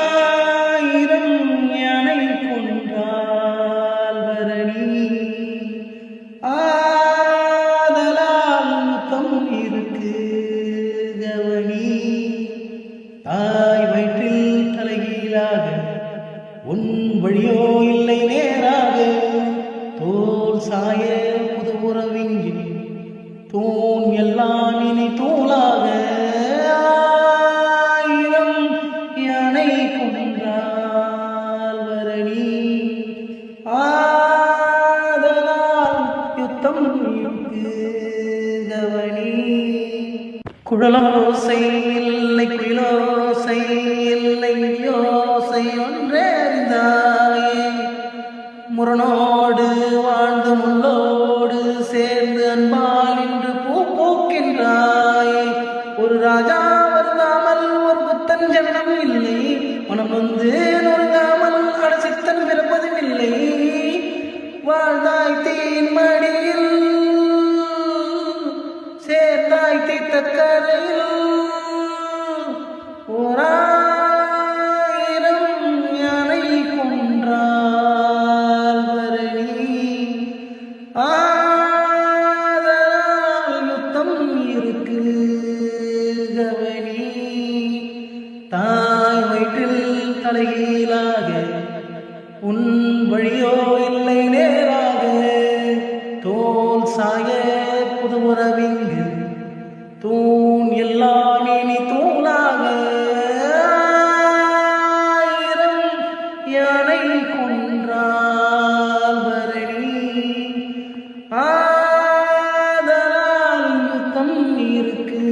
ஓராயிரம் யானை கொன்றால் வரணி ஆதலால் முத்தம் இருக்கு கவனி. தாய் வயிற்றில் தலைகீழாக உன் வழியோ இல்லை நேராக தோல் சாய புது உறவிங்கி தூண் எல்லாம் தன்னை கொன்றால் வரணி ஆதலால் யுத்தம் கவனி. குழலோசை இல்லை குயிலோசை இல்லை யோசை ஒன்றே அறிந்தாயே முரணோடு வாழ்ந்து முள்ளோடு சேர்ந்து அன்பால் இன்று பூ பூக்கின்றாயே. ஒரு ராஜா வருந்தாமல் ஒரு புத்தன் ஜனம் இல்லை. மனம் வந்து நொறுங்காமல் அடசித்தன் பிறப்பதும் இல்லை. வாழ்ந்தாய் தீன் மடியில் சேர்ந்தாய் தீத்தக்கரையில். ஓராயிரம் யானை கொன்றால் வரணி ஆதலால் யுத்தம் இருக்கு. கவனி தாய் வயிற்றில் தலைகீழாக உன் வழியோ இல்லை நேராக தோல் சாய புது உறவிங்கு தூண் எல்லாம் இனி தூளாக யானை கொன்றால் பரணி ஆதலால் யுத்தம் இருக்கு.